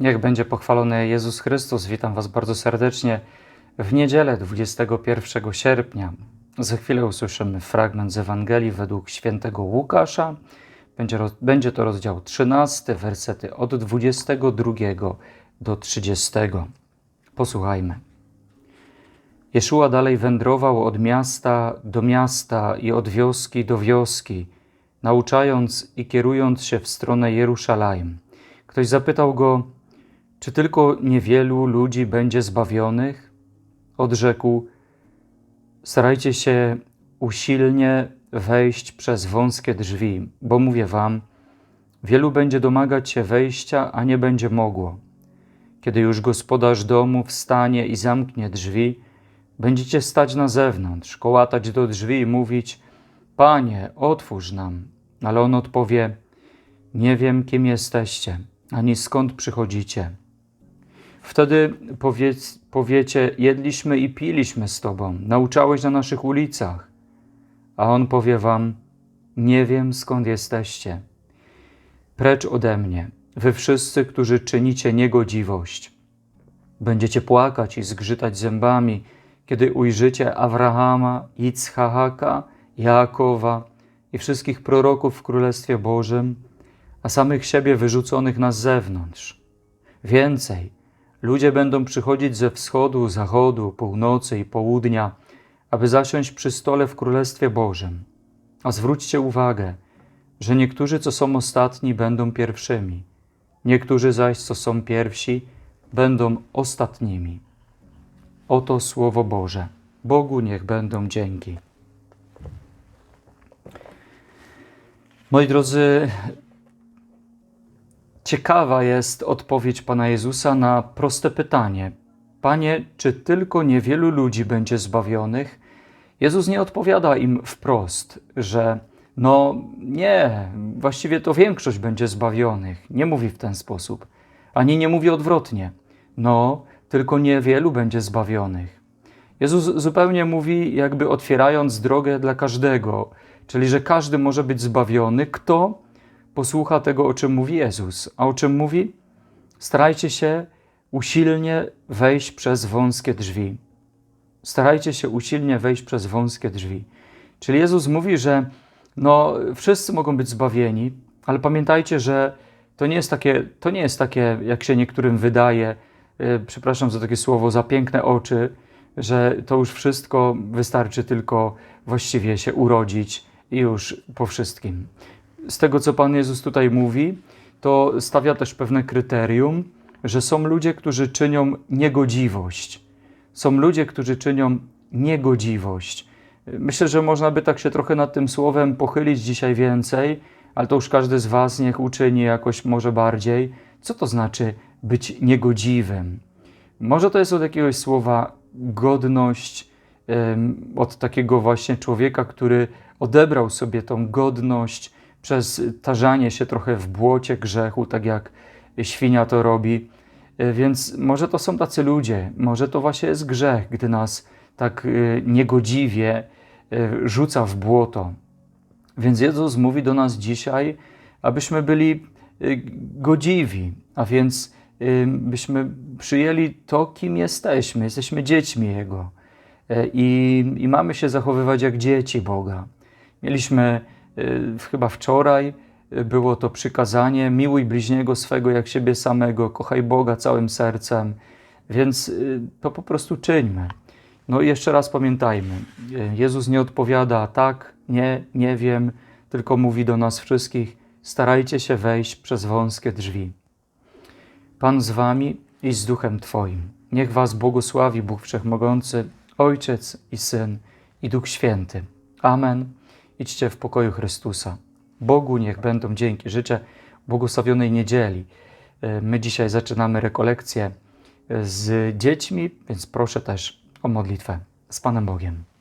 Niech będzie pochwalony Jezus Chrystus. Witam Was bardzo serdecznie w niedzielę 21 sierpnia. Za chwilę usłyszymy fragment z Ewangelii według świętego Łukasza. Będzie, będzie to rozdział 13, wersety od 22 do 30. Posłuchajmy. Jeszua dalej wędrował od miasta do miasta i od wioski do wioski, nauczając i kierując się w stronę Jeruszalem. Ktoś zapytał go, czy tylko niewielu ludzi będzie zbawionych? Odrzekł, starajcie się usilnie wejść przez wąskie drzwi, bo mówię wam, wielu będzie domagać się wejścia, a nie będzie mogło. Kiedy już gospodarz domu wstanie i zamknie drzwi, będziecie stać na zewnątrz, kołatać do drzwi i mówić: Panie, otwórz nam. Ale on odpowie: Nie wiem, kim jesteście, ani skąd przychodzicie. Wtedy powiedz, powiecie: Jedliśmy i piliśmy z Tobą, nauczałeś na naszych ulicach. A on powie Wam: Nie wiem, skąd jesteście. Precz ode mnie, wy wszyscy, którzy czynicie niegodziwość. Będziecie płakać i zgrzytać zębami, kiedy ujrzycie Abrahama, Ichaka, Jakowa i wszystkich proroków w Królestwie Bożym, a samych siebie wyrzuconych na zewnątrz. Więcej, ludzie będą przychodzić ze wschodu, zachodu, północy i południa, aby zasiąść przy stole w Królestwie Bożym. A zwróćcie uwagę, że niektórzy, co są ostatni, będą pierwszymi, niektórzy zaś, co są pierwsi, będą ostatnimi. Oto Słowo Boże. Bogu niech będą dzięki. Moi drodzy, ciekawa jest odpowiedź Pana Jezusa na proste pytanie: Panie, czy tylko niewielu ludzi będzie zbawionych? Jezus nie odpowiada im wprost, że no nie, właściwie to większość będzie zbawionych. Nie mówi w ten sposób. Ani nie mówi odwrotnie. No, tylko niewielu będzie zbawionych. Jezus zupełnie mówi, jakby otwierając drogę dla każdego, czyli że każdy może być zbawiony, kto posłucha tego, o czym mówi Jezus. A o czym mówi? Starajcie się usilnie wejść przez wąskie drzwi. Starajcie się usilnie wejść przez wąskie drzwi. Czyli Jezus mówi, że no, wszyscy mogą być zbawieni, ale pamiętajcie, że to nie jest takie, to nie jest takie jak się niektórym wydaje, e, przepraszam za takie słowo, za piękne oczy, że to już wszystko wystarczy tylko właściwie się urodzić i już po wszystkim. Z tego, co Pan Jezus tutaj mówi, to stawia też pewne kryterium, że są ludzie, którzy czynią niegodziwość. Są ludzie, którzy czynią niegodziwość. Myślę, że można by tak się trochę nad tym słowem pochylić dzisiaj więcej, ale to już każdy z Was niech uczyni jakoś może bardziej. Co to znaczy być niegodziwym? Może to jest od jakiegoś słowa godność, od takiego właśnie człowieka, który odebrał sobie tą godność przez tarzanie się trochę w błocie grzechu, tak jak świnia to robi. E, Więc może to są tacy ludzie, może to właśnie jest grzech, gdy nas tak e, niegodziwie e, rzuca w błoto. Więc Jezus mówi do nas dzisiaj, abyśmy byli godziwi, a więc byśmy przyjęli to, kim jesteśmy. Jesteśmy dziećmi Jego i, i mamy się zachowywać jak dzieci Boga. Mieliśmy chyba wczoraj, y, było to przykazanie: miłuj bliźniego swego jak siebie samego, kochaj Boga całym sercem. Więc y, to po prostu czyńmy. No i jeszcze raz pamiętajmy, y, Jezus nie odpowiada tak, nie, nie wiem, tylko mówi do nas wszystkich: starajcie się wejść przez wąskie drzwi. Pan z wami i z duchem Twoim. Niech was błogosławi Bóg Wszechmogący, Ojciec i Syn i Duch Święty. Amen. Idźcie w pokoju Chrystusa. Bogu niech będą dzięki. Życzę błogosławionej niedzieli. Y, My dzisiaj zaczynamy rekolekcję y, z dziećmi, więc proszę też o modlitwę z Panem Bogiem.